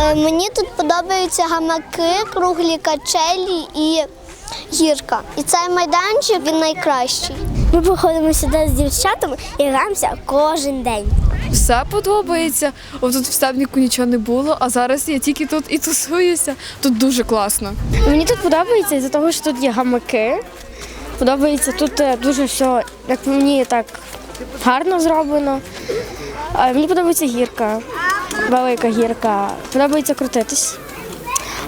Е, Мені тут подобаються гамаки, круглі качелі і гірка. І цей майданчик він найкращий. Ми приходимо сюди з дівчатами і граємося кожен день. Все подобається. О, тут в стебнику нічого не було, а зараз я тільки тут і тусуюся. Тут дуже класно. Мені тут подобається із-за того, що тут є гамаки. Подобається тут е, дуже все, як мені так гарно зроблено. А мені подобається гірка, велика гірка. Подобається крутитись.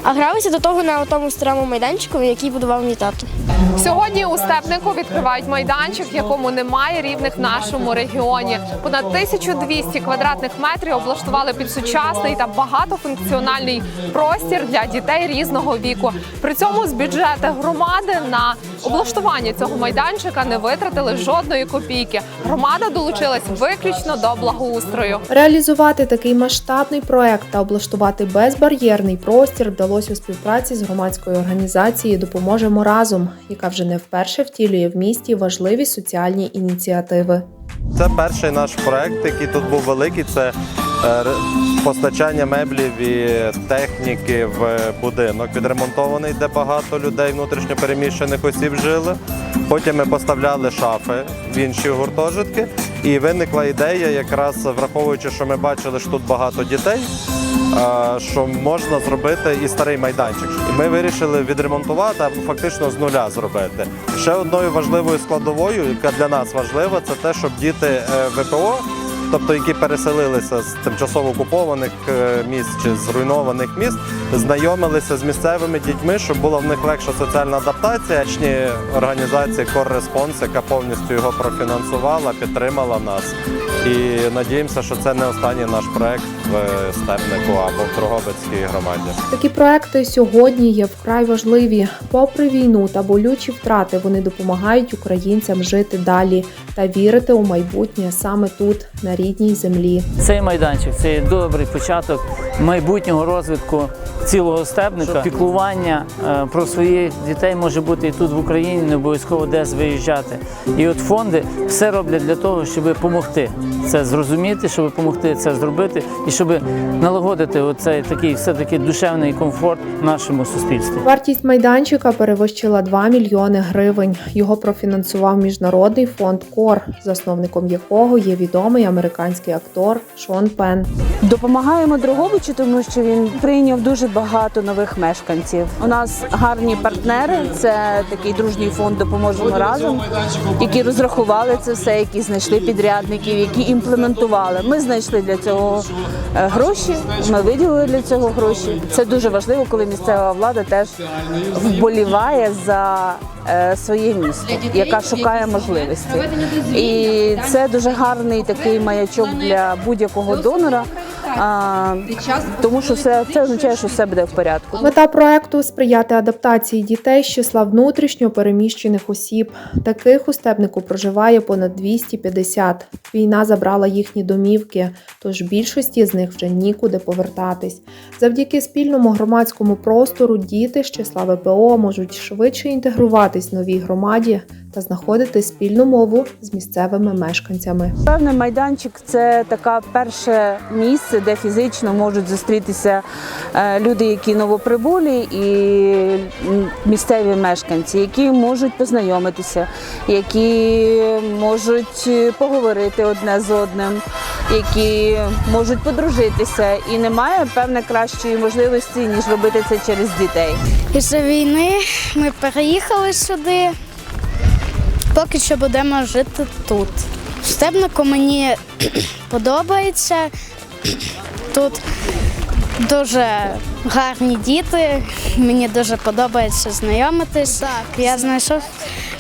А гралися до того на тому старому майданчику, який будував мій тато. Сьогодні у Степнику відкривають майданчик, якому немає рівних в нашому регіоні. Понад 1200 квадратних метрів облаштували під сучасний та багатофункціональний простір для дітей різного віку. При цьому з бюджету громади на облаштування цього майданчика не витратили жодної копійки. Громада долучилась виключно до благоустрою. Реалізувати такий масштабний проект та облаштувати безбар'єрний простір вдалося у співпраці з громадською організацією Допоможемо разом, яка вже не вперше втілює в місті важливі соціальні ініціативи. Це перший наш проект, який тут був великий. Це постачання меблів і техніки в будинок відремонтований, де багато людей внутрішньо переміщених осіб жили. Потім ми поставляли шафи в інші гуртожитки, і виникла ідея, якраз враховуючи, що ми бачили, що тут багато дітей. е, Що можна зробити і старий майданчик. І ми вирішили відремонтувати або фактично з нуля зробити. Ще одною важливою складовою, яка для нас важлива, це те, щоб діти е, ВПО, тобто які переселилися з тимчасово окупованих е, міст чи зруйнованих міст, знайомилися з місцевими дітьми, щоб була в них легша соціальна адаптація. Чні організація Корреспонс, яка повністю його профінансувала, підтримала нас. І надіємося, що це не останній наш проект в Степнику або в Дрогобицькій громаді. Такі проекти сьогодні є вкрай важливі. Попри війну та болючі втрати, вони допомагають українцям жити далі та вірити у майбутнє саме тут, на рідній землі. Цей майданчик це є добрий початок майбутнього розвитку цілого стебника. Піклування е, про своїх дітей може бути і тут в Україні, не обов'язково десь виїжджати. І от фонди все роблять для того, щоб допомогти це зрозуміти, щоб допомогти це зробити, і щоб налагодити оцей такий все-таки душевний комфорт нашому суспільстві. Вартість майданчика перевищила 2 мільйони гривень. Його профінансував міжнародний фонд КОР, засновником якого є відомий американський актор Шон Пен. Допомагаємо Дрогобичу, тому що він прийняв дуже багато нових мешканців. У нас гарні партнери. Це такий дружній фонд Допоможемо разом, які розрахували це все, які знайшли підрядників, які імплементували. Ми знайшли для цього е, гроші. Ми виділили для цього гроші. Це дуже важливо, коли місцева влада теж вболіває за е, своє місто, яка шукає можливості. І це дуже гарний такий маячок для будь-якого донора. А, тому що все це означає, що все буде в порядку. Мета проекту сприяти адаптації дітей з числа внутрішньо переміщених осіб. Таких у стебнику проживає понад 250. Війна забрала їхні домівки, тож більшості з них вже нікуди повертатись. Завдяки спільному громадському простору діти з числа ВПО можуть швидше інтегруватись в новій громаді та знаходити спільну мову з місцевими мешканцями. Певний майданчик це таке перше місце, де фізично можуть зустрітися е, люди, які новоприбулі, і місцеві мешканці, які можуть познайомитися, які можуть поговорити одне з одним, які можуть подружитися. І немає певне кращої можливості, ніж робити це через дітей. Після війни ми переїхали сюди. Поки що будемо жити тут. Стебнику мені подобається. Тут дуже гарні діти. Мені дуже подобається знайомитись. Так, я знайшов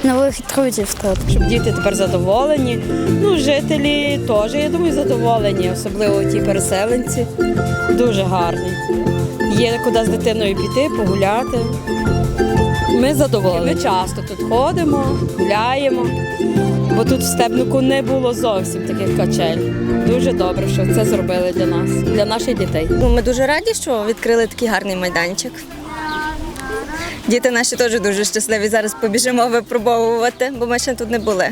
нових друзів тут. щоб діти тепер задоволені. Ну, жителі теж, я думаю, задоволені, особливо ті переселенці. Дуже гарні. Є куди з дитиною піти, погуляти. Ми задоволені. Ми часто тут ходимо, гуляємо, бо тут в Стебнику не було зовсім таких качель. Дуже добре, що це зробили для нас, для наших дітей. Ну, Ми дуже раді, що відкрили такий гарний майданчик. Діти наші теж дуже щасливі. Зараз побіжимо випробовувати, бо ми ще тут не були.